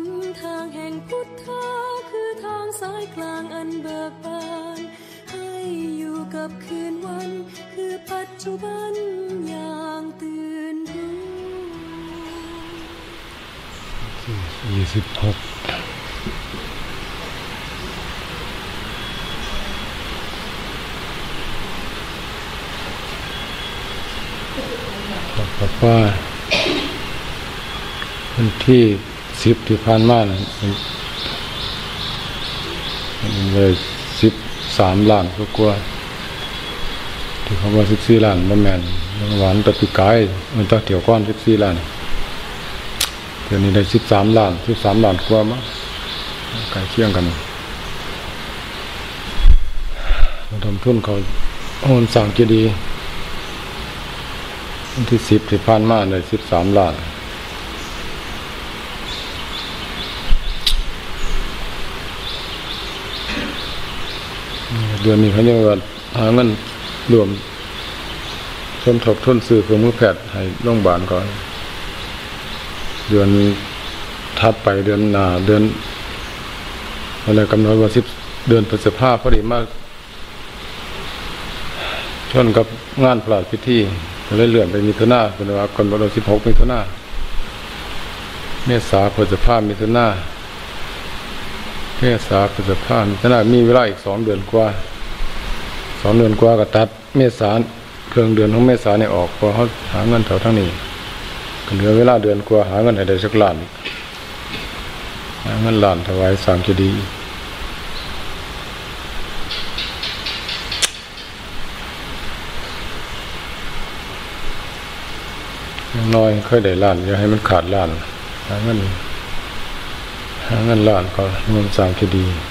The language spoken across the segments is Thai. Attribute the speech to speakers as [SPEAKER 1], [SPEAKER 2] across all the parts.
[SPEAKER 1] นทางแห่งพุทธะคือทางสายกลางอันเบิกบาน ให้อยู่กับคืนวัน คือปัจจุบันอย่างตื่นรู้
[SPEAKER 2] ยี่สิบหกบอกว่าวันที่ สิบที่ผ่านมาน่ะเลยสิบสามล้านก็กลัวาที่เขาว่าสิบสี่ล้านบ่แมนหวานตะปีกายมันตะเถี่ยวก้อนสิบสี่ล้านเดี๋ยวนี้ได้สิบสามล้านสิบสามล้านกว่ามั้งใกล้เคียงกันระดมทุนเขาโอนสั่งเจดีย์ที่สิบที่ผ่านมาได้สิบสามล้าน เดือนนี้เขาเรียกว่าหาเงินรวมชนทบทุนซื้อเครื่องมือแพทย์ให้โรงพยาบาลก่อน เดือนถัดไปเดือนหน้าเดือนอะไรกำหนดว่าสิบเดือนพฤษภาพอดีมากชนกับงานพระราชพิธีเลยเลื่อนไปมิถุนาเป็นว่ากำหนดว่สิบหกมิถุนาเมษาพฤษภามิถุนาเมษาพฤษภามิถุนามีเวลาอีกสองเดือนกว่า สองเดือนกว่าก็ตัดเมษาเครื่องเดือนของเมษาเนี่ยออกพอเขาหาเงินแถวทั้งนี้ก็เหลือเวลาเดือนกว่าหาเงินให้ได้สักล้านหาเงินล้านถวายสางเจดีย์ยังน้อยค่อยได้ล้านอย่าให้มันขาดล้านหาเงินหาเงินล้านก็เงินสางเจดีย์นั่น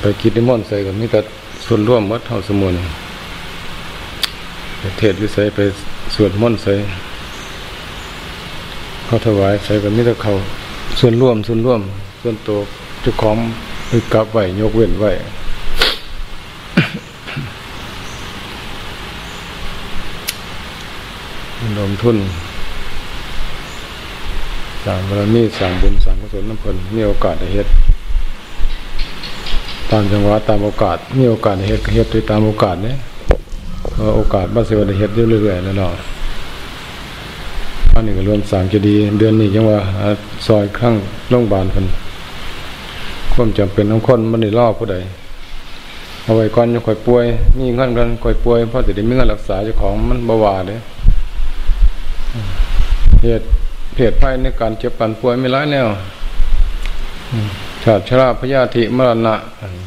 [SPEAKER 2] ไปกินนิมนต์ใส่กับมีแต่ส่วนร่วมวัดเท่าสมุนเทศวิสัยไปสวดมนต์ใส่เขาถวายใส่กับมิตรเขาส่วนร่วมส่วนร่วม ส่วนตัวจ้าของไปกลับไหวยกเว้นไหวลงทุนสั่งบารมีสั่งบุญสั่งกุศลน้ำพลินมีโอกาสได้เฮ็ด ตามจังหวะตามโอกาส มีโอกาสเฮ็ดเฮ็ดโดยตามโอกาสเนี่ยโอกาสบ้าเสวได้เฮ็ดอยู่เรื่อยๆแล้วเนาะอันนี้ก็รวมสางจะดี เดือนนี้ยังว่าซอยข้างโรงพยาบาลเพิ่นความจำเป็นของคนมันได้รอผู้ใดเอาไว้ก่อนจะค่อยป่วย มีเงินกันค่อยป่วยเพราะจะได้มีเงินรักษาเจ้าของมันบ่ว่าเด้เหตุเพศภัยในการเจ็บปันป่วยไม่ร้ายแนว ชาติชราพยาธิมรณะ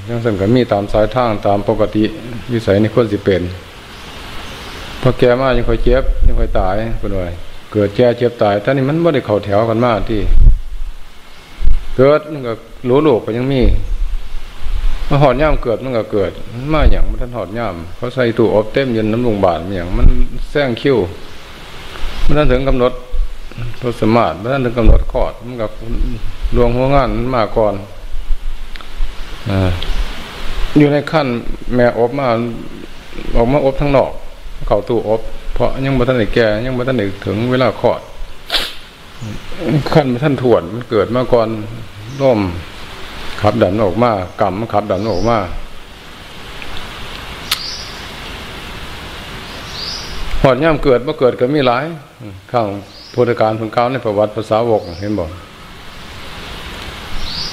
[SPEAKER 2] ยังสั่งก็มีตามสายทางตามปกติวิสัยในคนสิเป็นพอแก่มายังค่อยเจ็บยังค่อยตายเป็นไงเกิดแก่เจ็บตายท่านี้มันไม่ได้เข่าแถวกันมากที่ เกิดมันก็รู้โลกก็ยังมีมาหอดย่ามเกิดมันก็เกิดมาอย่างมันท่านหอดย่ามเขาใส่ตู้อบเต็มเย็นน้ำลงบาทอย่างมันแซงคิ้วมันท่านถึงกำหนด ทศมาศมันท่านถึงกำหนดขอดมันกับดวงหัวงานมาก่อนออยู่ในขั้นแม่อบมาออกมาอบทั้งนอก เข้าตู้อบ เพราะยังบ่ทันได้แก่ยังบ่ทันได้ถึงเวลาคลอด ขั้นบ่ทันถวนมันเกิดมาก่อนร่มขับดันออกมากรรมขับดันออกมาหอดย่ำเกิดมาเกิดก็มีหลายข้าง พุทธการพึงก้าวในประวัติภาษาวกเห็นบอก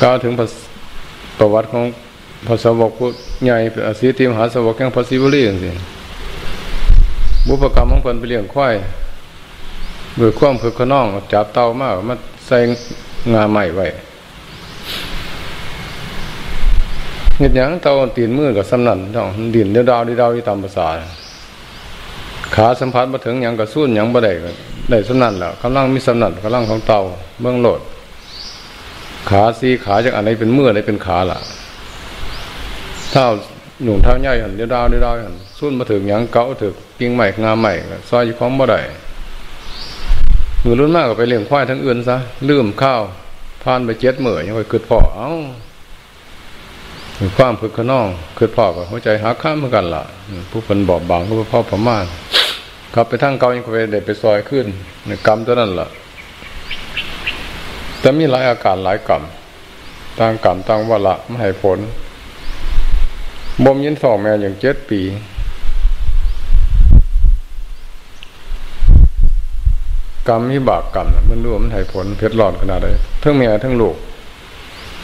[SPEAKER 2] ก้าวถึงประวัติของภาษาวกผู้ใหญ่อสีติมหาสวกแห่งพระศิวลีอย่างสิบุพกรรมของคนไปเลี้ยงควายโดยความคือขน้องจับเตามากมาใส่งาใหม่ไว้เห็ดยังเตาตีนมือกับสำนันต้องดินเดียวดาวดีดาวที่ตามภาษาขาสัมผัสมาถึงยังกับสู้ยังบ่ได้ก็ ได้สำนันแล้วกำลังมีสำนันกำลังของเตาเบื้องโหลด ขาสีขาจากอันไหนเป็นมืออันไหนเป็นขาล่ะเท้าหนุ่มเท้าใหญ่หันเดียวดาวเดียวดาวหันสู้มาถึงยังเก่าถึงกิ่งใหม่งามใหม่ซอยอยู่ของบ่ได้มือรุ่นมากก็ไปเลี้ยงควายทั้งอื่นซะลืมข้าวพานไปเจ็ดเหมื่อยังไปเกิดพ่อเอ้าความพึกขนองเกิดพ่อกับหัวใจหาข้ามเหมือนกันล่ะผู้คนบอบบางก็พ่อประมาณ กลับไปทั้งเกายังไปเด็ไปซอยขึ้นในกรรมตัวนั้นล่ะแต่มีหลายอาการหลายกรรมต่างกรรมต่างวาระไม่ให้ผลบ่มยินสองแม่อย่างเจ็ดปีกรรมมีบากกรรมมันรู้มันให้ผลเพชรหลอดขนาดใดทั้งแม่ทั้งลูก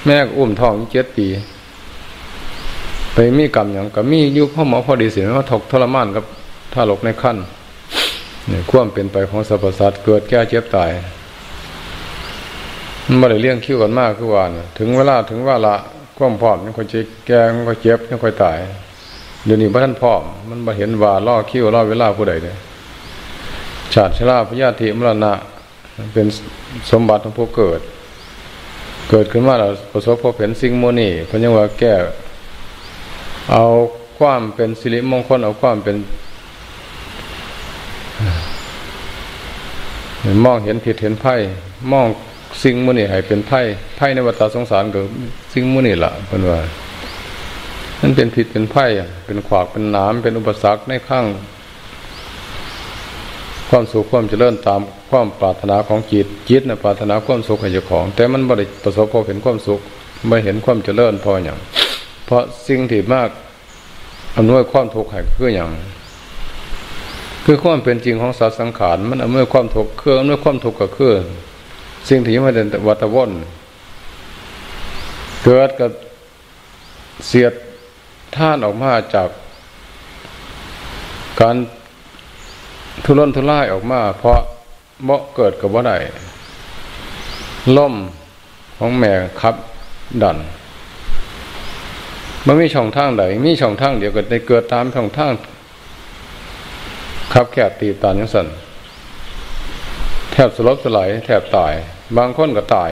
[SPEAKER 2] แม่อุ้มท้องเจ็ดปี ไปมีกรรมอย่างกับมียุคพ่อหมอพอดีสินว่าถกทรมานกับท่าหลกในขั้น เนี่ยความเป็นไปของสรรพสัตว์เกิดแก่เจ็บตายมันไม่ได้เลี้ยงคิ้วกันมากคือว่าถึงเวลาถึงว่าละความพร้อมยังค่อยเจ็บแก่ยังค่อยเจ็บงค่อยตายเดี๋ยวนี้พระท่านพร้อมมันมาเห็นว่าล่อคิ้วล่อเวลาผู้ใดเลยชาติชราพญาธิมรณะเป็นสมบัติของผู้เกิด เกิดขึ้นมาแล้วประสบพบเห็นสิ่งโมนี่เพราะยังว่าแก้เอาความเป็นสิริมงคลเอาความเป็น มองเห็นผิดเห็นไพ่มองสิ่งมุนี่ให้เป็นไพ่ไพ่ในวัฏสงสารก็สิ่งมุนี่ละเป็นว่านั่นเป็นผิดเป็นไพ่เป็นขวากเป็นน้ำเป็นอุปสรรคในข้าง ความสุขความเจริญตามความปรารถนาของจิตจิตนะปรารถนาความสุขให้เจ้าของ แต่มันไม่ได้ประสบพบเห็นความสุขไม่เห็นความเจริญพออย่าง เพราะสิ่งที่มากอำนวยความทุกข์ให้คืออย่าง คือความเป็นจริงของสัตว์สังขารมันอำนวยความทุกข์คืออำนวยความทุกข์ก็คือสิ่งที่ไม่เป็นวัตวนเกิดกับเสียดท่านออกมาจาก การทุรนทุรายออกมา เพราะเมาะเกิดกับว่าใดล่มของแม่ครับดันมันมีช่องทางใดมีช่องทางเดียวกันในเกิดตามช่องทาง ขับแคบตีตานยังสันแทบสลบสลายแทบตาย บางคนก็ตาย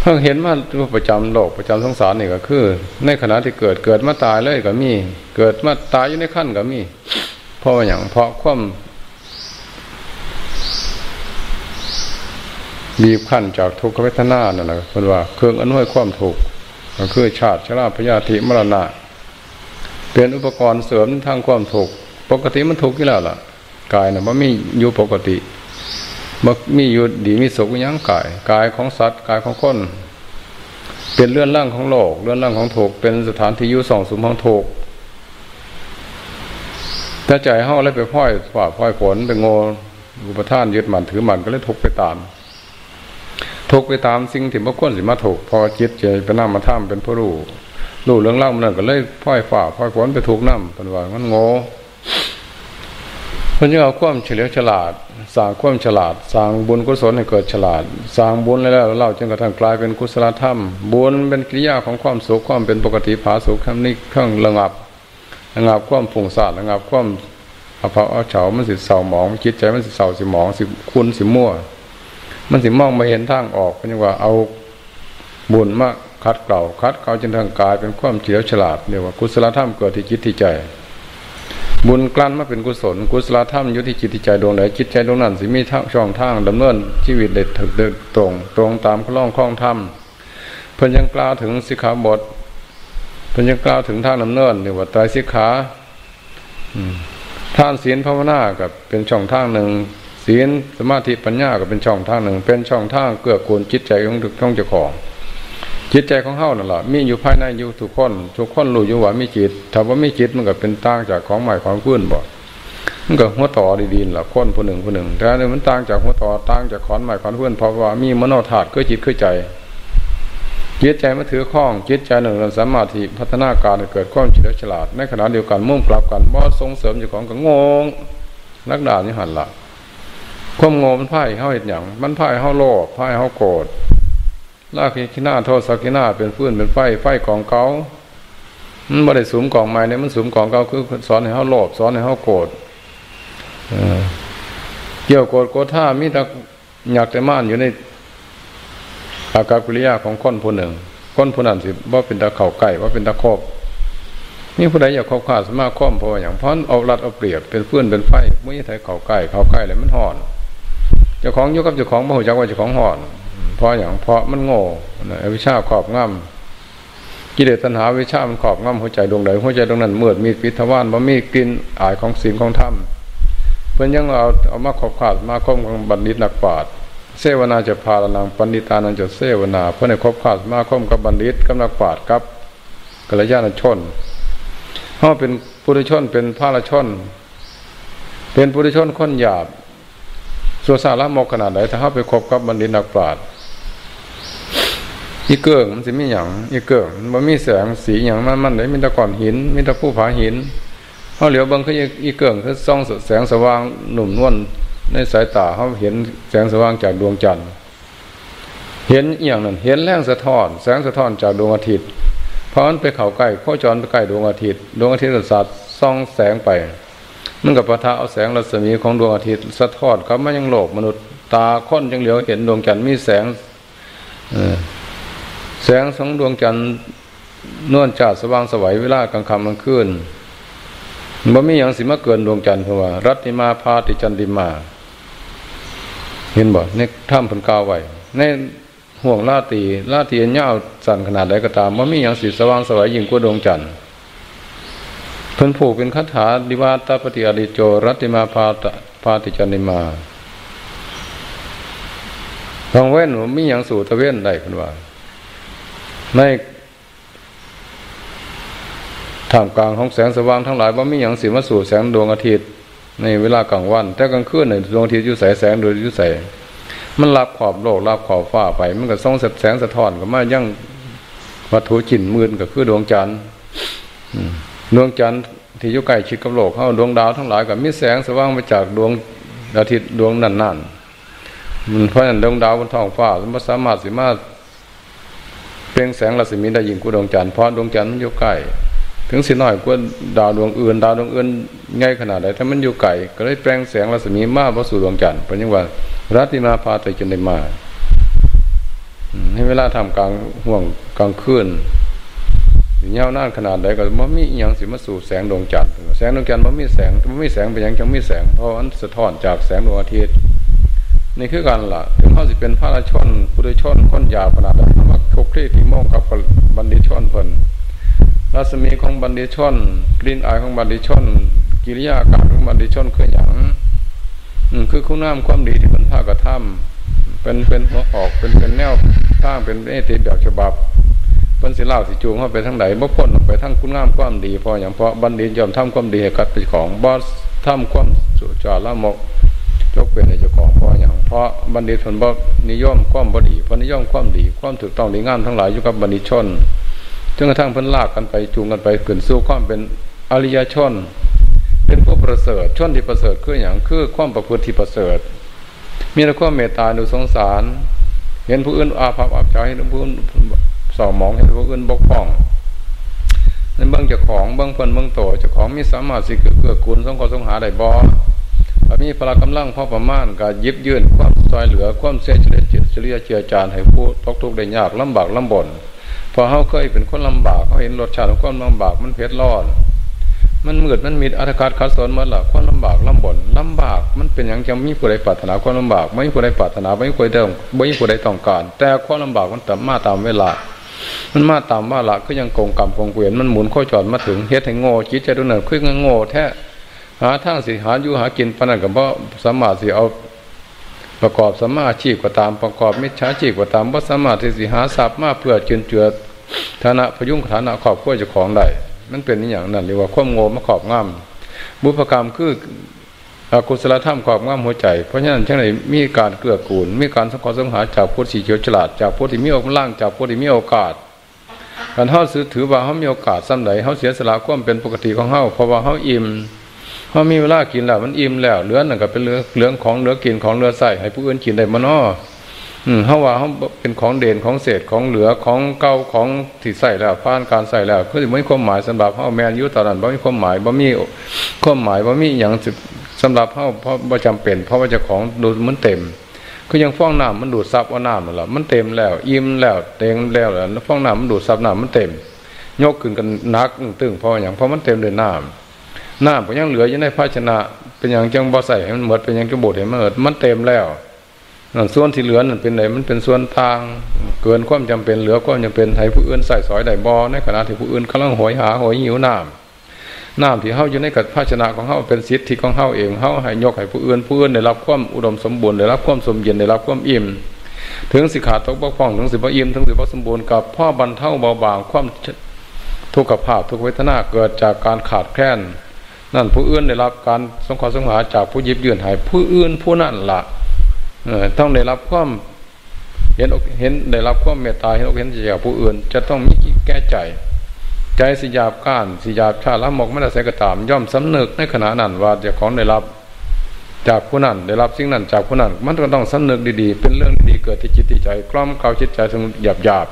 [SPEAKER 2] เพิ่งเห็นมาประจำโลกประจำสงสารนี่ก็คือ ในขณะที่เกิดเกิดมาตายเลยก็มี เกิดมาตายอยู่ในขั้นก็มี เพราะอย่างเพราะความบีบขั้นจากทุกขเวทนานั่นแหละเป็นว่าเครื่องอนุวยความถูกก็คือชาติชราพยาธิมรณะ เป็นอุปกรณ์เสริมทางความถูก ปกติมันถูกที่แล้วล่ะ กายนะมันม่อยู่ปกติมันมีอยู่ดีมีสุขยังกาย กายของสัตว์กายของคน เป็นเลื่อนร่างของโลกเลื่อนร่างของถูกเป็นสถานที่อยู่สองสุมของถูกถ้าใจเฮาเลยไปพ่อยฝ่าพ่อยฝนไปโง่อุปทานยึดมันถือมันก็เลยทุกไปตามทุกไปตามสิ่งที่บ่ควรสิมาถูกพอจิตใจเป็นน้ำมาท่ามเป็นผู้รู้รู้เรื่องเล่ามันก็เลยพ่อยฝ่าพ่อยฝนไปถูกน้ำเป็นว่ามันโง่ เพราะั้นเอาความเฉลียวฉลาดสร้างความฉลาดสร้างบุญกุศลให้เกิดฉลาดสร้างบุญแล้วเราจนกระทั่งกลายเป็นกุศลธรรม บุญเป็นกิริยาของความสุขความเป็นปกติผาสุขคำนี้เครื่องระงับระงับความผงสาดระงับความอภาเอาเฉามันสิเศร้าหมองคิดใจมันสิเศร้าสิหมองสิคุณสิมั่ว มันสิมองไม่เห็นทางออกเพราะว่าเอาบุญมาคัดเกลาคัดเกลาจนทางกายเป็นความเฉลียวฉลาดเรียกว่ากุศลธรรมเกิดที่จิตที่ใจ บุญกลั้นมาเป็นกุศล กุศลธรรมยุติจิตใจดวงไหนจิตใจดวงนั้นสิมีช่องทางดำเนินชีวิตเด็ดถึกเดินตรง ตรงตามข้อล่องคล้องธรรมเพิ่นยังกล่าวถึงสิกขาบทเพิ่นยังกล่าวถึงทางดำเนินเรียกว่าไตรสิกขาท่านศีลภาวนากับเป็นช่องทางหนึ่งศีลสมาธิปัญญากับเป็นช่องทางหนึ่ง เป็นช่องทางเกื้อกูลจิตใจของของเจ้าของ จิตใจของเฮานั่นแหละมีอยู่ภายในอยู่ทุกคนทุกคนรู้อยู่ว่ามีจิตถ้าว่ามีจิตมันก็เป็นต่างจากของใหม่ของพื้นบ่มันก็หัวต่อดีๆล่ะคนผู้หนึ่งผู้หนึ่งแต่เนี่ยมันต่างจากหัวต่อต่างจากขอนใหม่ขอนพื้นเพราะว่ามีมโนธาตุคือจิตคือใจจิตใจมาถือข้องจิตใจหนึ่งเราสามารถที่พัฒนาการเกิดความเฉลียวฉลาดในขณะเดียวกันมุ่งกลับกันว่ส่งเสริมเจ้าของก็งงนักด่านี่หันละความงงมันพ่ายเขาเห็นอย่างมันพ่ายเขาโลภพ่ายเขาโกรธ ลาคินาโทษสักินาเป็นฟืนเป็นไฟไฟกองเกามันไม่ได้สูมกองไม้เนี่ยมันสูมกองเกาคือสอนให้เขาโลภสอนให้เขาโกรธเกี่ยวโกรธโกรธามีแต่อยากแต่ม่านอยู่ในอาการกิริยาของคนผู้หนึ่งคนผู้นั้นสิว่าเป็นตะเข่าไก่ว่าเป็นตะครบนี่ผู้ใดอยากเข้าขาสมาคมพออย่างพอนเอารัดเอาเปรียบเป็นเพื่อนเป็นไฟไม่ใช่ไทยเข่าไก่เข่าไก่เลยมันห่อนเจ้าของยกกับเจ้าของบ่หัวจักว่าเจ้าของห่อน เพราะอย่างเพราะมันโง่อวิชาขอบงำกิเลสตัณหาวิชามันขอบงำหัวใจดวงใดหัวใจดวงนั้นมืดมีปิทวานบ่มีกินอายของศีลของธรรมเพื่อนยังเอาเอามาขอบขาดมาคมของบัณฑิตนักปราชญ์เสวนาจะพาลนังปันดิตานังจะเสวนาเพื่อในครบขาดมาคมกับบัณฑิตกับนักปราชญ์กับกัลยาณชนเขาเป็นปุถุชนเป็นพระละชน เป็นปุถุชนคนหยาบส่วนสาระมกขนาดไหนถ้าเขาไปคบกับบัณฑิตนักปราชญ์ อีเกิงมันจะมีอย่างอีเกิงมันมีแสงสีอย่างมันมันเลยมีตะก่อนหิน มีตะผู้ผาหินเขาเหลียวบางคืออีเกิงคือซ่องแสงสว่างหนุ่มนวลในสายตาเขาเห็นแสงสว่างจากดวงจันทร์เห็นอย่างนั้นเห็นแรงสะท้อน แสงสะท้อนจากดวงอาทิตย์พราะมันไปเข่าใกล้โคจรไปใกล้ดวงอาทิตย์ดวงอาทิตย์สัตว์ส่องแสงไปมันกับปะทะเอาแสงรัศมีของดวงอาทิตย์สะท้อนเขาไม่ยังโลกมนุษย์ตาค้นยังเหลียวเห็นดวงจันทร์มีแสง แสงของดวงจันทร์นวลจัดสว่างสวัยเวลากลางค่ำกลางคืนบ่มีอย่างสิมาเกินดวงจันทร์เพราะว่า รัติมาพาติจันดิมา เห็นบ่ในถ้ำพันกาวไว้ในห่วงลาตีลาตีเน่าสั่นขนาดใดก็ตามว่ามีอย่างสีสว่างสวยยิ่งกว่าดวงจันทร์เพิ่นผูกเป็นคาถาดิวาตาปฏิอริโจ รัติมาพาตพาติจันนิมาทองเว้นมีอย่างสู่ตะเว้นได้คุณว่า ในท่ามกลางของแสงสว่างทั้งหลายว่ามีอย่างสีมาสู่แสงดวงอาทิตย์ในเวลากลางวัน แต่กลางคืนในดวงอาทิตย์อยู่ใสแสงโดยอยู่ใสมันรับขอบโลกรับขอบฟ้าไป มันก็ส่องแสงสะท้อนก็มายั่งวัตถุจินมืนก็คือดวงจันทร์ดวงจันทร์ที่อยู่ใกล้ชิดกับโลกเขาดวงดาวทั้งหลายก็มีแสงสว่างมาจากดวงอาทิตย์ดวงนั่นนั่นมันเพราะนั้นดวงดาวบนท้องฟ้ามันสามารถสิมา เปล่งแสงรัศมีได้ยิงกว่าดวงจันทร์เพราะดวงจันทร์มันอยู่ใกล้ถึงสิน้อยกว่าดาวดวงอื่น ดาวดวงอื่นง่ายขนาดไหนถ้ามันอยู่ไกลก็เลยแปลงแสงรัศมีมากพระสู่ดวงจันทร์เป็นยังว่ารัติมาพาไปจนได้มาให้เวลาทำกลางห่วงกลางคืนเงานานขนาดใดก็มันมีอย่างสิมาสู่แสงดวงจันทร์แสงดวงจันทร์มันมีแสงมันมีแสงเป็นอย่างจังมีแสงเพราะมันสะท้อนจากแสงดวงอาทิตย์ นี่คือการละถึงเขาสิเป็นพระราชนผู้ดชนคนยาวขนาดนั้นมาคุกที่ที่มองกับบันดิชนเพิ่นรัศมีของบันดิชนกลิ่นอายของบันดิชน กิริยาการของบันดิชนคืออย่างคือคุณน้ำความดีที่มันภาคกระทำเป็นเป็นหัวออกเป็นเป็นแนวทางเป็นเอติแบบฉบับเป็นสิเล่าสิจูงเข้าไปทั้งไหนบ่พ้นไปทั้งคุณงามความดีพออย่างเพราะบันดียอมทำความดีให้กับเป็นของบอสทำความสุจาระมกยกเป็นในเจ้าของ ราะบันดีผลบ่นิยมความบดีเพราะนิยมความดี ความถูกต้องดีงามทั้งหลายอยู่กับบันดีชนจนกระทั่งเพิ่นลากกันไปจูงกันไปเกินสู้ความเป็นอริยชน เป็นผู้ประเสริฐชนที่ประเสริฐคืออย่างคือความประพฤติที่ประเสริฐ มีแต่ความเมตตาดูสงสาร เห็นผู้อื่นอาภัพอับใจเห็นผู้อื่นสองมองเห็นผู้อื่นบกพร่องในเบื้องเจ้าของเบื้องเพิ่นเบื้องโตเจ้าของมีสามารถสิเกื้อกูลสงขอสงหาได้บ่ มีพละกำลังพ่อประมาณการยิบยื่นความซอยเหลือความเสียเฉลี่ยเฉลี่ยเชื่อจานให้ผู้ตกทุกข์ได้ยากลำบากลำบนพอเขาเคยเป็นคนลำบากเขาเห็นรสชาติของความลำบากมันเผ็ดร้อน มันมืดมันมีอัตการขัดสนมาละความลำบากลำบนลำบากมันเป็นอย่างจะมีผู้ใดปรารถนาความลำบากไม่มีผู้ใดปรารถนาไม่มีผู้ใดไม่มีผู้ใดต้องการ แต่ความลำบากมันแต่มาตามเวลา มันมาตามว่าละก็ยังโกงกรรมโกงเกวียนมันหมุนโคจรมาถึงเฮ็ดให้โง่จิตใจดุเนินคือโง่แท้ หาทางสิหาอยู่หากินปนันกับเพราะสามารถสิเอาประกอบสมาชีพก็ตามประกอบมิจฉาชีพก็ตามว่าสามารถที่สิหาทรัพย์มาเพื่อจืนเจือฐานะพยุงฐานะขอบขั้วจ้าของได้มันเป็นอย่างนั้นเรียกว่าความโง่มาขอบงามบุพกรรมคืออกุศลธรรมขอบงามหัวใจ เพราะฉะนั้นเช่างไหนมีการเกื้อกูล มีการสังเคราะห์สังหาจากผู้ที่เฉียวฉลาดจากผู้ที่มีโอกาสจากผู้ที่มีโอกาสการเขาซื้อถือว่าเขามีโอกาสซ้ำไหนเขาเสียสละความเป็นปกติของเขาเพราะว่าเขาอิ่ม เขามีเวลากินแล้วมันอิ่มแล้วเหลือหนึ่งก็เป็นเหลือเหลืองของเหลือกินของเหลือใส่ให้ผู้อื่นกินได้มานออืมเขาว่าเขาเป็นของเด่นของเศษของเหลือของเก่าของที่ใส่แล้วผ่านการใส่แล้วคือไม่มีความหมายสำหรับเขาแมนยุตอนนั้นบ่มีความหมายบ่มีความหมายบ่มีอย่างสำหรับเขาเพราะบ่จำเป็น เพราะว่าจะของดูมันเต็มคือยังฟ้องน้ำมันดูดซับว่าน้ำนั่นแหละมันเต็มแล้ว อิ่มแล้วเต็มแล้วแล้วฟ้องน้ำมันดูดซับน้ำมันเต็ม ยกขึ้นกันนักตึงเพราะอย่างเพราะมันเต็มเลยน้ำ น้ำก็ยังเหลืออยู่ในภาชนะ เป็นอย่างจังบ่ใส่ให้มันหมดเป็นอย่างจังบดเห็นมันหมดมันเต็มแล้วนั่นส่วนที่เหลือนั่นเป็นไหนมันเป็นส่วนทาง เกินความจำเป็นเหลือความจำเป็นให้ผู้อื่นใส่สอยได้บอในขณะที่ผู้อื่นกำลังหอยหาหอยหิวน้ำน้ำที่เฮาอยู่ในกับภาชนะของเฮาเป็นสิทธิของเฮาเองเฮาให้ยกให้ผู้อื่นผู้อื่นได้รับความอุดมสมบูรณ์ได้รับความสมเย็นได้รับความอิ่มถึงสิขาดตกบกพร่องถึงสิบ่อิ่มถึงสิบสมบูรณ์กับพ่อบรรเทาเบาบางความทุกขภาพทุกเวทนาเกิดจากการขาดแคลน นั่นผู้อื่นได้รับการสงเคราะห์สงหาจากผู้ยิบยืนหาย ผู้อื่นผู้นั่นละต้องได้รับความเห็นเห็นได้รับความเมตตาเห็นอกเห็นใจจากผู้อื่น จะต้องมีแก้ใจ ใจสิยาบก้านสิยาบชาละหมกไม่ได้ใส่กระตาม ย่อมสำนึกในขณะนั้นว่าจะของได้รับจากผู้นั้นได้รับสิ่งนั้นจากผู้นั้น มันก็ต้องสำนึกดีๆ เป็นเรื่องดีเกิดที่จิตใจ กล้อมเกาจิตใจสงบหยาบหยาบ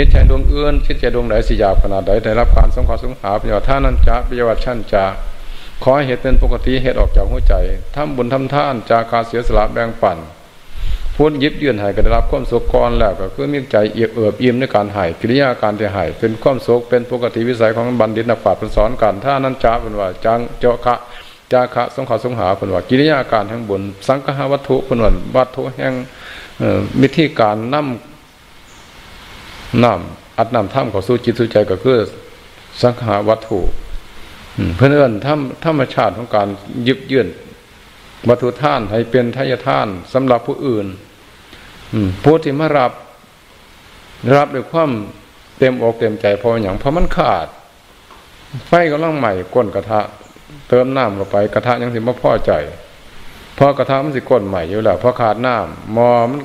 [SPEAKER 2] จิตใจดวงเอื้อนจิตใจดวงไหนสิยาบขนาดใดได้รับการสงเคราะห์สงหาประโยชน์ท่านั้นจะประโยชน์ชั้นจะขอเหตุเป็นปกติเหตุออกจากหัวใจทำบุญทำท่านจากการเสียสละแบ่งปันพูดยิบยื่นให้ก็ได้รับความสุขก่อนแล้วก็คือมีใจเอียบเอิบอิ่มในการหายกิริยาการที่หายเป็นความสุขเป็นปกติวิสัยของบัณฑิตนักปราชญ์สอนกันถ้านั้นจ้าเป็นว่าจังเจาะคะจาคะสงขาสงหาเป็นว่ากิริยาการแห่งบุญสังฆาวัตถุเป็นว่าวัตถุแห่งมิธีการนั่ม น้ำอัดน้ำท่ามเขาสู่จิตสู่ใจก็คือสังฆาวัตถุเพื่อนเอิญธรรมธรรมชาติของการยึบยื่นวัตถุท่านให้เป็นทายท่านสำหรับผู้อื่นผู้ที่มารับ รับด้วยความเต็มอกเต็มใจพออย่างเพราะมันขาด ไฟก็ล่องใหม่ก้นกระทะ เติมน้ำเข้าไปกระทะยังสิมาพ่อใจพอกระทะมันสิก้นใหม่อยู่แล้วพอขาดน้ำมอมัน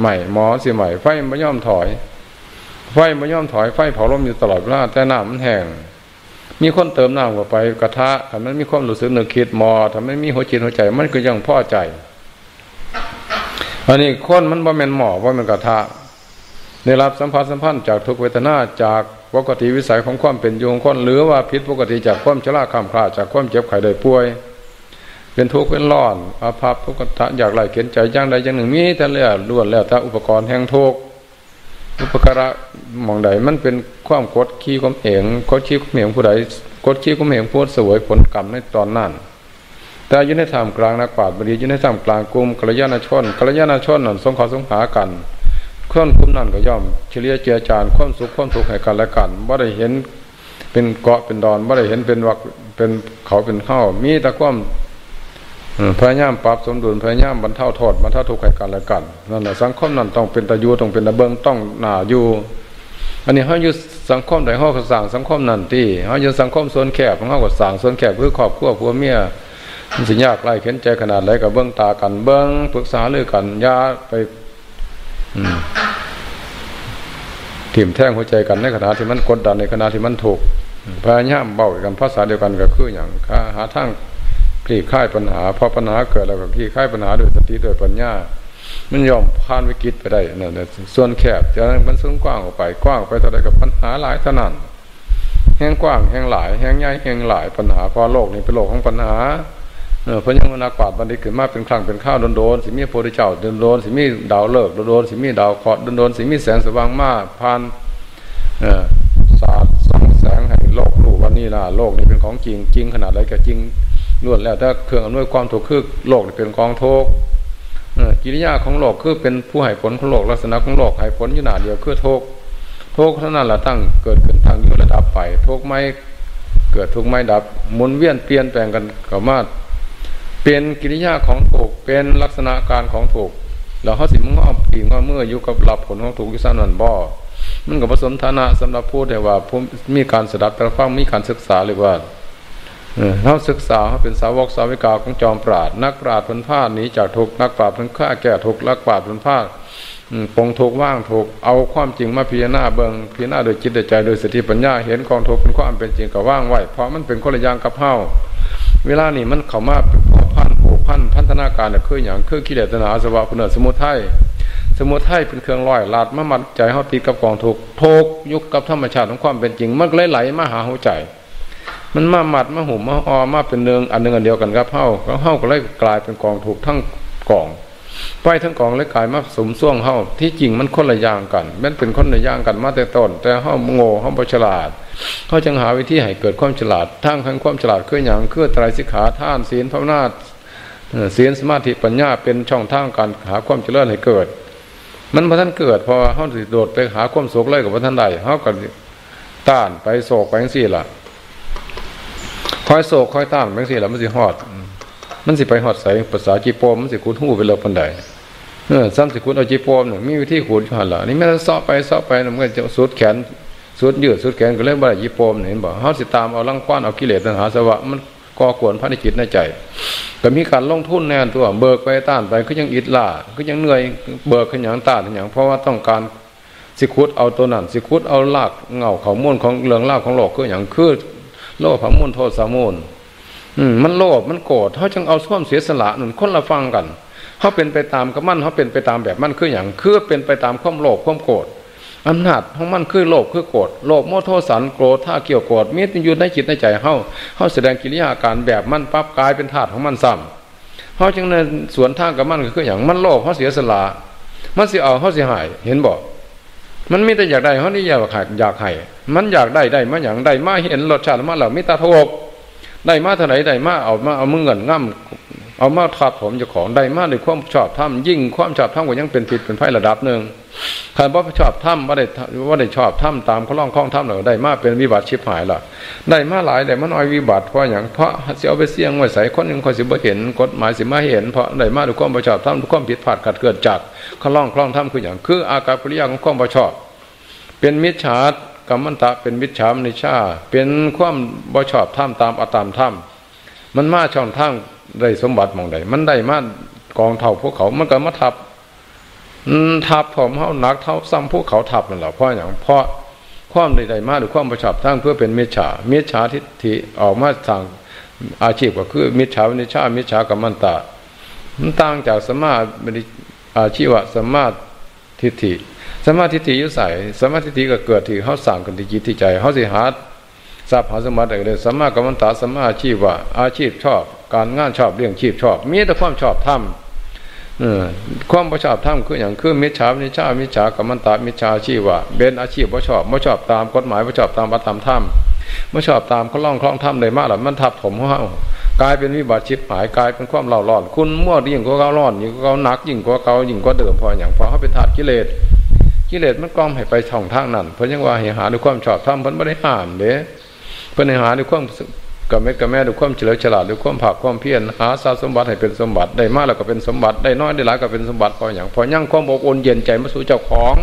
[SPEAKER 2] ใหม่หมอสิใหม่ไฟมันย่อมถอย ไฟมันย่อมถอยไฟเผาล้มอยู่ตลอดเวลาแต่น้ำมันแห้งมีคนเติมน้ำเข้าไปกระทะทำให้มีความรู้สึกนึกคิดมอทำให้มีหัวจิตหัวใจ มันก็ยังพ่อใจ อันนี้คนมันบ่แม่นหมอว่ามันกระทะได้รับสัมผัสสัมพันธ์จากทุกเวทนาจากปกติวิสัยของความเป็นอยู่ของคนหรือว่าพิษปกติจากความชราคำคลาจากความเจ็บไข้ได้ป่วย เป็นทุกข์เป็นร้อนอาภัพทุกข์อยากไหลเข็นใจย่างใดอย่างหนึ่งมีแต่เรื่อล้วนแล้วแต่อุปกรณ์แห่งทุกข์ อุปการะมองใดมันเป็นความกดขี้ความเหงกดขี้ความเหงผู้ใดกดขี้ความเหงผู้สวยผลกรรมในตอนนั้นแต่ยุในธรรมกลางนักปราชญ์บดียุในธรรมกลางกลุ่มกัลยาณชนกัลยาณชนนั่นสงขอสงหากันเคลื่อนคุ้มนั่นก็ย่อมเฉลี่ยเจียจานความสุขความทุกข์ให้กันและกันว่าได้เห็นเป็นเกาะเป็นดอนว่าได้เห็นเป็นวักเป็นเขาเป็นเข้ามีแต่ความ พยายามปรับสมดุลพยายามบรรเทาโทษบรรเทาทุกข์ให้กันและกันนั่นแหละสังคมนั้นต้องเป็นตะยูต้องเป็นตะเบิงต้องหนาอยู่ อันนี้เขาอยู่สังคมใดเขาก็สั่งสังคมนั่นที่เขาอยู่สังคมส่วนแคบเขาก็สั่งส่วนแคบเพื่อครอบครัวผัวเมียมันสิยากไล่เข็นใจขนาดไรกับเบื้องตากันเบื้องปรึกษาเรื่องกันยาไปถิ่มแท่งหัวใจกันในขณะที่มันกดดันในขณะที่มันถูกพยายามเบากันภาษาเดียวกันก็คืออย่างหาทาง คลี่คลายปัญหาพอปัญหาเกิดแล้วก็คลี่คลายปัญหาด้วยสติด้วยปัญญา มันยอมผ่านวิกฤตไปได้นั่นส่วนแคบจากนั้นมันสูงกว้างออกไปกว้างไปเท่าไรกับปัญหาหลายเท่านั้นแห้งกว้างแห้งหลายแห้งใหญ่แห้งหลายปัญหาพอโลกนี้เป็นโลกของปัญหาเออพยังนักปราชญ์บัณฑิตขึ้นมาเป็นครั้งเป็นข้าวโดนโดนสิมีโพธิเจ้าโดนโดนสิมีดาวเลิกโดนโดนสิมีดาวเคาะโดนโดนสิมีแสงสว่างมาผ่านเออศาสตร์ส่องแสงให้โลกรู้ว่านี่นะโลกนี้เป็นของจริงจริงขนาดไรก็จริง ล้วนแล้วถ้าเครื่องอำนวยความถูกคือโลกเป็นกองโทกกิริยาของโลกคือเป็นผู้ให้ผลของโลกลักษณะของโลกให้ผลอยู่หนาเดียวคือโทกโทกเท่านั้นละตั้งเกิดขึ้นทางยุระดับไปโทกไม่เกิดทุกไม่ดับหมุนเวียนเปลี่ยนแปลงกันก็มาเป็นกิริยาของถูกเป็นลักษณะการของถูกแล้วเขาสิมงอปีงว่าเมื่ออยู่กับหลับผลของถูกยุสันนันบ่มันกับผสมฐานะสำหรับพูดแต่ว่าผมมีการสดับตระฟังมีการศึกษาเลยว่า เราศึกษาเขาเป็นสาวกสาวิกาของจอมปราดนักปราดพันผ้าหนีจากถูกนักปราดพันฆ่าแก่ถูกนักปราดพันผ้าปงถูกว่างถูกเอาความจริงมาพิจารณาเบิงพิจารณาโดยจิตโดยใจโดยสติปัญญาเห็นกองถูกเป็นความเป็นจริงกับว่างไหวเพราะมันเป็นคนละอย่างกับเฮาเวลานี้มันเข้ามาเป็นพอพันผูกพันพันธนาการเนี่ยคืออย่างคือกิเลสตนาสวะคุณสมุทัยสมุทัยเป็นเครื่องลอยลาดมามัดใจเฮาติดกับกองถูกโทกยุกกับธรรมชาติของความเป็นจริงมันเลไหลมาหาหัวใจ มันมาหมัดมาหุ่มมาออมาเป็นเนืองอันหนึ่งอันเดียวกันครับเฮ้าแล้วเฮ้าก็เลยกลายเป็นกองถูกทั้งกองไปทั้งกองเลยกลายมาสมส่วงเฮ้าที่จริงมันคนละอย่างกันมันเป็นคนละอย่างกันมาแต่ต้นแต่เฮ้าโง่เฮ้าบฉลาดเขาจึงหาวิธีให้เกิดความฉลาดทั้งทั้งความฉลาดคืออย่างคือไตรสิกขาท่านศีลภาวนาศีลสมาธิปัญญาเป็นช่องทางการหาความเจริญให้เกิด มันพอท่านเกิดพอเขาสิโดดไปหาความสุขเลยกับพระท่านใดเขาก็ต้านไปโศกไปยังสี่ละ คอยโศกคอยต้านไปยังสี่ละมันสิหอด มันสิไปหอดใส่ภาษาจีโปมมันสิคุ้นหูไปเลยปันใดเออซ้ำสิคุณเอาจีโปมเนี่ยมีวิธีขุดหันละนี่ไม่ต้องซาะไปซาะไปมันก็จะสุดแขนสุดยืดสุดแขนก็เล่นบ่ได้จีโปมเห็นบ่เขาสิตามเอาลังคว้านเอากิเลสตัณหาสวะมันก่อกวนพระในจิตในใจก็มีการลงทุนแน่นตัว เบิกไปต้านไปก็ยังอิดล่าก็ยังเหนื่อยเบิกขยันต้านอย่างเพราะว่าต้องการสิคุดเอาตัวนั้นสิคุดเอาลากเงาเขามุ่นของเรื่องลากของโลอกคืออย่างคือ โลภมุ่นโทษสามุนอืมมันโลภมันโกรธเขาจึงเอาส่วมเสียสละนั่นคนละฟังกันเขาเป็นไปตามกับมันเขาเป็นไปตามแบบมันคืออย่างคือเป็นไปตามความโลภความโกรธอำนาจของมันคือโลภคือโกรธโลภโมโทสันโกรธท่าเกี่ยวโกรธมีอยู่ในจิตในใจเฮาเฮาแสดงกิริยาการแบบมันปั๊บกลายเป็นธาตุของมันซ้ำเฮาจึงในสวนทางกับมันก็คืออย่างมันโลภเขาเสียสละมันเสิเอาเขาเสียหาย เห็นบอก มันมีแต่อยากได้เขานี่อยากขายอยากให้มันอยากได้ได้มาอย่างได้มาเห็นรสชาติมาเหล่าไม่ตาทกได้มาเท่าไหร่ได้มาเอามาเอามือเงินง่ำ เอามาทัดผมจะของได้มาด้วยความชอบทำยิ่งความชอบทำก็ยังเป็นผิดเป็นไฟระดับหนึ่งใครว่าชอบทำว่าได้ว่าได้ชอบทำตามเขาล่องคล้องทำเราได้มาเป็นวิบัติชิบหายละได้มาหลายแต่มันน้อยวิบัติเพราะอย่างเพราะเสียเอาไปเสี่ยงไว้ใส่คนหนึ่งคนสิบเห็นกฎหมายสิมาเห็นเพราะได้มาด้วยความประชอบทำด้วยความผิดพลาดขัดเกิดจากเขาล่องคล้องทำคืออย่างคืออาการปริยาของความประชอบ เป็นมิจฉากรรมันตะเป็นมิจฉามนิชา เป็นความบ่ชอบท่ามตามอตามท่ามมันมาช่องทาง ได้สมบัติมองใดมันได้มากองเท่าพวกเขามันก็มาทับทับผมเขาหนักเท่าซ้ำพวกเขาทับนั่นแหละเพราะอย่างเพราะความใดๆมาหรือความประชอบทั้งเพื่อเป็นมิจฉามิจฉาทิฏฐิออกมาทางอาชีพก็คือมิจฉาวินิชามิจฉากรรมันตะมันต่างจากสมาอาชีวะสมาทิฏฐิสมาธิทิยุใส่สมาธิทิก็เกิดที่เขาสั่งกันที่จิตที่ใจเขาสิหาทราบหาสมบัติอะไรสมากรรมตาสมาอาชีว่าอาชีพชอบ การงานชอบเรื่องชีพชอบ มีแต่ความชอบทำความประชอบทำคืออย่างคือมิจฉามิจฉามิจฉากรรมตามิจฉาชีว่าเป็นอาชีพว่าชอบว่าชอบตามกฎหมายว่าชอบตามวัฒนธรรมธรรมว่าชอบตามเขาล่องคล้องทำได้มากหรือมันทับถมเขากลายเป็นวิบัติชิบหายกลายเป็นความเหล่าร้อน คุณมั่วยิ่งกว่าเขาร้อนยิ่งกว่าเขาหนักยิ่งกว่าเขายิ่งกว่าเดิมพออย่างพอเขาเป็นถาดกิเลสกิเลสมันกล้อมให้ไปช่องทางนั้นเพราะยังว่าให้หาด้วยความชอบธรรมเพิ่นไม่ได้ห้ามเด้เพิ่นให้หาด้วยความ กับแม่กับแม่ด้วยความเฉลียวฉลาดด้วยความผักความเพียรหาทรัพย์สมบัติให้เป็นสมบัติได้มากแล้วก็เป็นสมบัติได้น้อยได้หลายก็เป็นสมบัติพออย่างพอยั่งความอบอุ่นเย็นใจมาสู่เจ้าของ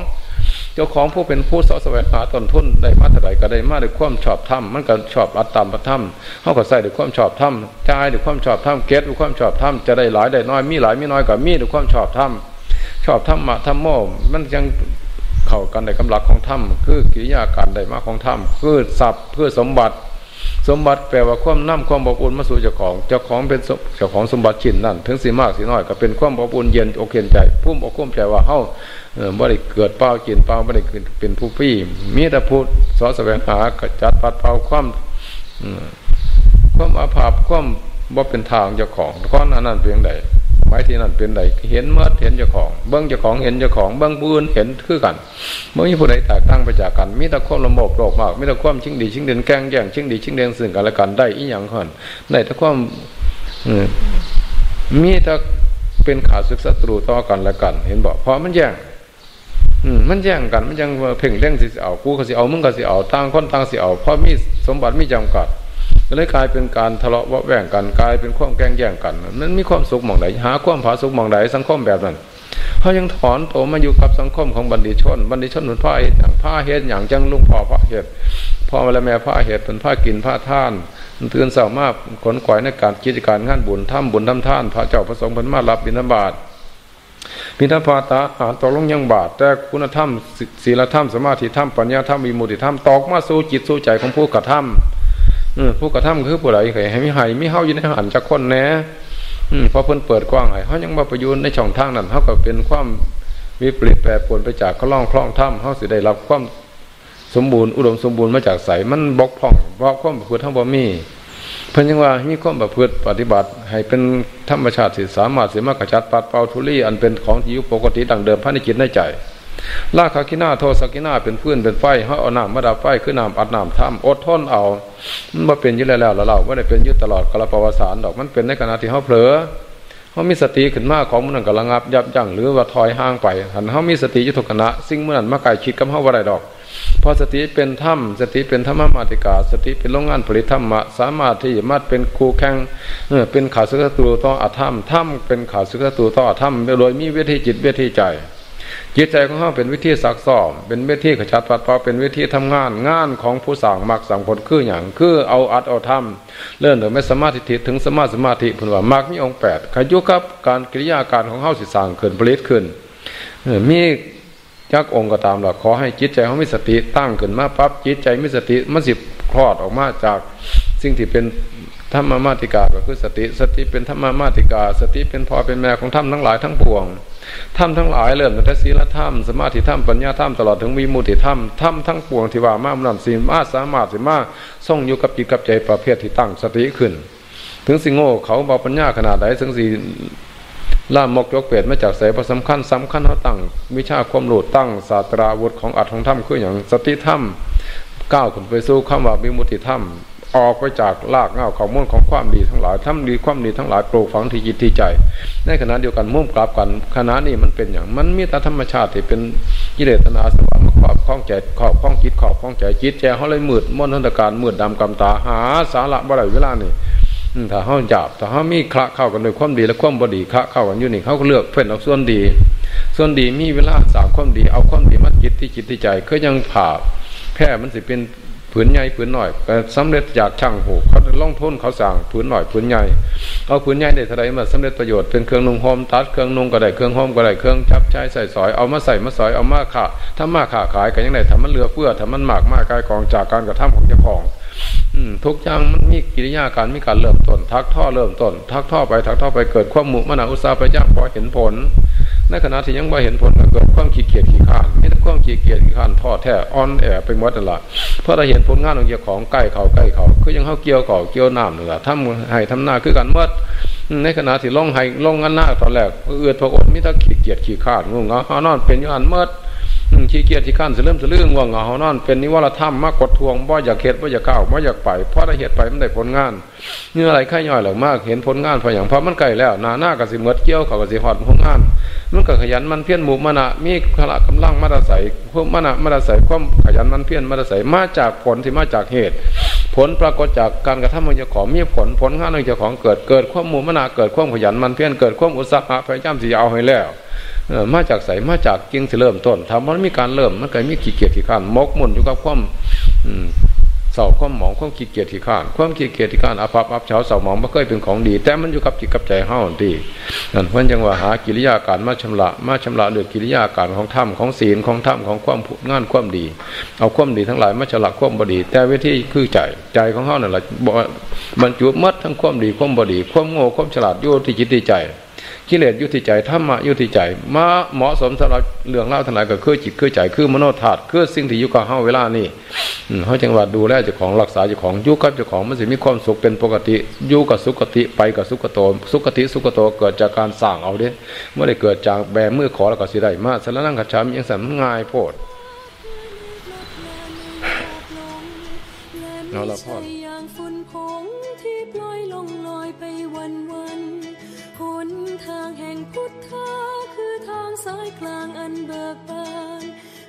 [SPEAKER 2] เจ้าของผู้เป็นผู้สาะแสวงหาตนทุนได้มาเท่าไรก็ได้มาด้วยความชอบธรรมมันก็ชอบอัตตามพระธรรมเขาก็ใส่ด้วยความชอบธรรมใจด้วยความชอบธรรมเกตด้วยความชอบธรรมจะได้หลายได้น้อยมีหลายมีน้อยก็มีด้วยความชอบธรรมชอบธรรมะธรรมโมมันยังเข้ากันในกำลังของถ้ำคือกิริยาการใดมาของถ้ำคือศัพท์เพื่อสมบัติ สมบัติแปลว่าความน้ำความบอุ่นมาสู่เจ้าของเจ้าของเป็นเจ้าของสมบัติชิ้นนั่นถึงสีมากสีน้อยก็เป็นความบอุ่นเย็นอกเย็นใจพุ่มอกคุ้มใจว่าเฮ้าบ่ได้เกิดเป้ากินเป้าบ่ได้เป็นผู้พี่มีแต่พูดสอแสวงหากจัดปัดเป้าความความอาภาพความ บ่เป็นทางเจ้าของก้อนนั้นเพียงใดไม้ที่นั่นเป็นใดเห็นเมื่อเห็นเจ้าของ เบื้องเจ้าของเห็นเจ้าของเบื้องบูนเห็นคือกันเมื่อมีผู้ใดแตกตั้งไปจากกันมีต่ความลำบากโลกมากมีต่ความชิงดีชิงเด่นแกงแย่งชิงดีชิงเด่นซึ่งกันและกันได้อีหยังคนได้แต่ความมีต่เป็นขาศึกศัตรูต่อกันและกัน เห็นบอกเพราะมันแย่งมันแย่งกันมันยังเพ่งเร่งสิเอากูก็สิเอามึงก็สิเอาต่างคนต่างสิเอาเพราะมีสมบัติมีจำกัด ก็เลยกลายเป็นการทะเลาะวะแว่งกันกลายเป็นความแกงแย่งกันมันมีความสุขมองไหนหาความผาสุขมองไหนสังคมแบบนั้นเขายังถอนโตมาอยู่กับสังคมของบัณฑิตชน บัณฑิตชนเหมือนผ้าอย่างผ้าเฮ็ดอย่างจังลุงพ่อผ้าเฮ็ดพ่อมาแล้วแม่ผ้าเฮ็ดเป็นผ้ากินผ้าท่านเตือนเสามากขนขวายในการกิจการงานบุญทำบุญทำท่าน พระเจ้าพระสงฆ์เป็นมารับบิณฑบาตพิธาพาตาอ่านตกลงยังบาท แต่คุณธรรมศีลธรรมสมาธิธรรมปัญญาธรรมวิมุติธรรมตอกมาสู่จิตสู่ใจของผู้กระทำ ผู้กระทำคือผู้ใดให้มีให้มีเฮาอยู่ในหันจากคนแน่พอเพิ่นเปิดกว้างให้เขายังมาประยุนในช่องทางนั้นเขาก็เป็นความวิปริตแปรปรวนไปจากเขาล่องคล่องถ้ำเขาสิได้รับความสมบูรณ์อุดมสมบูรณ์มาจากใสมันบกพร่องเพราะความประพฤติทั้งบ่มีเพิ่นยังว่ามีความประพฤติปฏิบัติ ให้เป็นธรรมชาติสิสามารถสิมากระจัดปัดเป่าทุลีอันเป็นของที่อยู่ปกติดังเดิมภายในจิตในใจ ลาคากินาโทสกินาเป็นพื้นเป็นไฟเขาเอาน้ำมาดับไฟคือน้ำอัดน้ำทำอดทนเอามันมาเป็นยึดแล้วแล้วเราไม่ได้เป็นยึดตลอดกาลปวสารดอกมันเป็นในขณะที่เขาเผลอเขามีสติขึ้นมาของมันก็ระงับ ยับยั้งหรือว่าถอยห่างไปหันเขามีสติยุทธคณะสิ่งเมื่อนั้นมาไกลคิดกับเขาว่าไรดอกพอสติเป็นธรรมสติเป็นธรรมมาติกา สติเป็นโรงงานผลิตธรรมะสามารถที่จะมาเป็นครูแข่งเป็นขาศึกตูต่ออธรรมธรรมเป็นขาศึกตูต่ออธรรมโดยมีเวทีจิตเวทีใจ จิตใจของเขาเป็นวิธีซักซ้อมเป็นวิธีขจัดปัดเป่าเป็นวิธีทำงาน งานของผู้สั่งมักสั่งผลคืออย่างคือเอาอัดเอาทำเลื่อนถึงไม่สมาธิถึงสมาสมาธิผลว่ามักมีองค์แปดขยุกับการกิริยาการของเขาสิสั่งขึ้นผลิตขึ้นมีจักองค์ก็ตามหลักขอให้จิตใจเขามีสติตั้งขึ้นมาปั๊บจิตใจมีสติมันสิคลอดออกมาจากสิ่งที่เป็นธรรมมาติกาก็คือสติ สติเป็นธรรมมาติกา สติเป็นพ่อเป็นแม่ของธรรมทั้งหลายทั้งปวง ธรรมทั้งหลายเริ่มตั้งแต่ศีลธรรมสมาธิธรรมปัญญาธรรมตลอดถึงวิมุติธรรมธรรมทั้งปวงที่ว่ามามันสีมาสามารถสิมาส่งอยู่กับจิตกับใจประเภทที่ตั้งสติขึ้น ถึงสิงโง่เขาบาปัญญาขนาดไหนถึงสีล่ามกยกเปรตมาจากใส่ประสำคัญสำคัญเขาตั้ง วิชาความหลุดตั้งศาสตราวุธของอัตของธรรมคืออย่างสติธรรมก้าวขึ้นไปสู่คำว่าวิมุติธรรม ออกไปจากลากเงาของมุ่นของความดีทั้งหลายทำดีความดีทั้งหลายปลูกฝังที่จิตที่ใจ ในขณะเดียวกันมุ่งกลับกันขณะนี้มันเป็นอย่างมันมีแต่ธรรมชาติที่เป็นกิเลสนาสวรรค์ขอบข้องใจขอบข้องจิตขอบข้องใจจิตใจเขาเลยมืดมนทันตการมืดดำกำตาหาสาระบ่ได้เวลานี่ถ้าเขาจับถ้าเขามีคละเข้ากันโดยความดีและความบดีคละเข้ากันอยู่นี่เขาก็เลือกเฟ้นเอาส่วนดี ส่วนดีมีเวลาสามความดีเอาความดีมาจิตที่จิตที่ใจ ก็ยังผ่าแพ้มันสิเป็น ผืนใหญ่ผืนหน่อยก็สำเร็จจากช่างหูเขาล่องทุนเขาสั่งผืนหน่อยผืนใหญ่เอาผืนใหญ่ได้เท่าไรมาสำเร็จประโยชน์เป็นเครื่องนุ่งห่มตัดเครื่องนุ่งก็ได้เครื่องห่มก็ได้เครื่องชับใช้ใส่สอยเอามาใส่มาสอยเอามาขาถ้ามาขาขายกันยังไงทำมันเลือเฟื่อทำมันหมากมากกายของจากการกระทำของเจ้าของทุกอย่างมันมีกิริยาการมีการเริ่มต้น ทักท่อเริ่มต้น ทักท่อไปทักท่อไปเกิดความมุมนาอุตสาห์ไปย่างพอเห็นผล ในขณะที่ยังไม่เห็นผลก็เกิดความขี้เกียจขี้ข้านมีแต่ความขี้เกียจขี้ข้านท้อแท้อ่อนแอไปหมดนั่นแหละเพราะเราเห็นผลงานของเจ้าของใกล้เขาใกล้เขาคือยังเข้าเกี่ยวเกาเกี่ยวน้ำนั่นแหละทำให้ทำหน้าคือกันเมื่อในขณะที่ล่องให้ล่องงันหน้าตอนแรกเอื้อพระอดมิถ้าขี้เกียจขี้ข้านงงเงานอนเป็นยันเมื่อ ขี้เกียจขี้ข้านเสื่อมเสื่อมง่วงเหงานอน เป็นนิวรธรรมมากกดทวงบ่อยากเห็ดบ่อยากก้าวบ่อยากไปเพราะได้เหตุไปมันได้ผลงานเนื้ออะไรไข่ย่อยหลังมาก เห็นผลงานพออย่างพอมันไกลแล้วหน้าหน้ากับสิเมดเกี้ยวเขากับสิหอดผลงาน มันก็ขยันมันเพี้ยนหมู่มณะมีขละกำลังมาตาใสพวกมณะมาตาใสความขยันมันเพี้ยนมาตาใสมาจากผลที่มาจากเหตุ ผลปรากฏจากการกระทำมันจะของมีผลผลงานมันจะของเกิดเกิดความหมู่มณะเกิดความขยันมันเพี้ยนเกิดความอุตสาหะพยายามที่จะเอาให้แล้ว มาจากใสมาจากกิ่งที่เริ่มต้นทำมันมีการเริ่มมันก็มีขี้เกียจขี้ข้านมกมุ่นอยู่กับความเสาความหมองความขี้เกียจขี้ข้านความขี้เกียจขี้ข้านอาภัพอับเฉาเสาหมองไม่เคยเป็นของดี แต่มันอยู่กับจิตกับใจเฮาดีนั่นเพราะจังว่าหากิริยาการมาชำระมาชำระด้วยกิริยาการของธรรมของศีลของธรรมของความงานความดี เอาความดีทั้งหลายมาชำระความบดี แต่วิธีคือใจใจของเฮานั่นแหละบรรจุมัดทั้งความดีความบดี ความโง่ความฉลาดโยที่จิตที่ใจ กิเลสยุติใจธรรมะยุติใจมาเหมาะสมสำหรับเรื่องเล่าทนายก็คือจิตคือใจคือมโนธาตุคือสิ่งที่อยู่กับเฮาเวลานี้เขาจังหวัดดูแลเจ้าของรักษาเจ้าของยุกับเจ้าของมันสิมีความสุขเป็นปกติอยู่กับสุขติไปกับสุขโต สุขติสุขโตเกิดจากการสร้างเอาเด้เมื่อได้เกิดจากแบมือขอแล้วก็สิได้มาสารนั่งขัดฉามยังสันง่ายโพด
[SPEAKER 1] เอาละพ่อ สายกลางอันเบิกบาน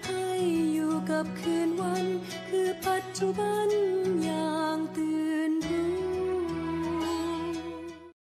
[SPEAKER 1] ให้อยู่กับคืนวัน คือปัจจุบันอย่างตื่น